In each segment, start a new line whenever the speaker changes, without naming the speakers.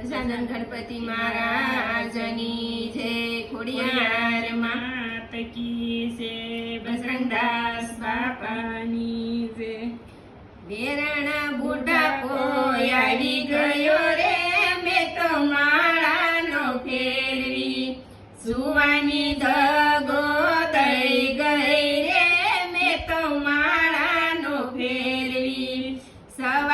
ગજાનન ગણપતિ મહારાજની છે ખોડિયાર
માત કી છે
બજરંગદાસ
બાપાની છે
વેરણ બુઢા પોયાડી ગયો રે, મેં તો માળાનો ફેરવી. સુવાની ધગો દઈ ગઈ રે, મેં તો માળાનો ફેરવી. સવારના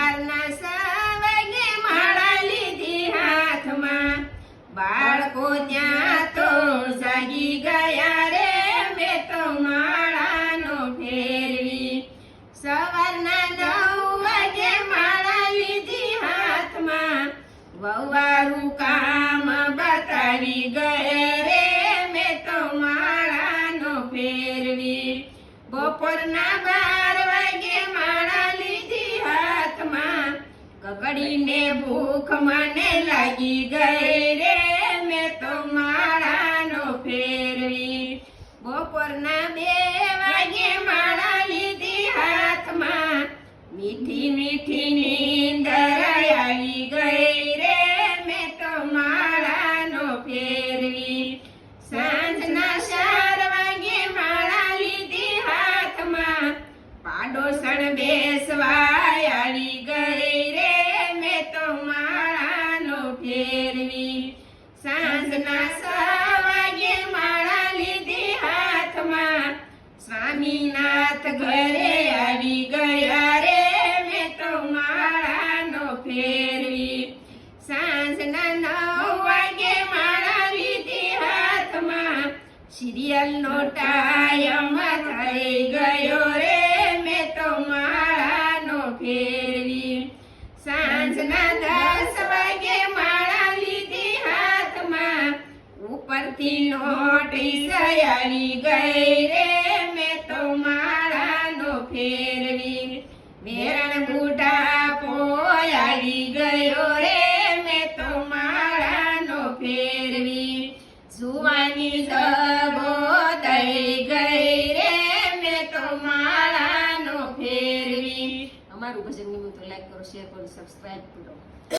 વવારું કામ બતાવી ગયે રે, મેં તો માળાનો ફેરવી. બપોરના બાર વાગે માળા લીધી હાથમાં. કકડીને ભૂખ મને લાગી ગઈ રે, મેં તો માળાનો ફેરવી. બપોરના બે વાગે માળા લીધી હાથમાં. મીઠી મીઠી પાડોસણ બેસવા આવી ગઈ રે મેં તો માળાનો ફેરવી. સાંજના સવાગે વાગે માળા લીધી હાથમાં. સ્વામીનાથ ઘરે આવી ગયા રે મેં તો માળાનો ફેરવી. સાંજના નવ વાગે માળા લીધી હાથમાં. સિરિયલનો ટાયમ ફેરવી સાંજના દસ વાગે માળા લીધી હાથમાં ઉપરથી લોટી સયાળી ગઈ રે, મેં તો માળાનો ફેરવી. વેરણ બુઢા પોયાળી ગયો રે, મેં તો માળાનો ફેરવી. સુવાની અમારું ભજન ગમ્યું તો લાઈક કરો શેર કરો સબસ્ક્રાઇબ કરો.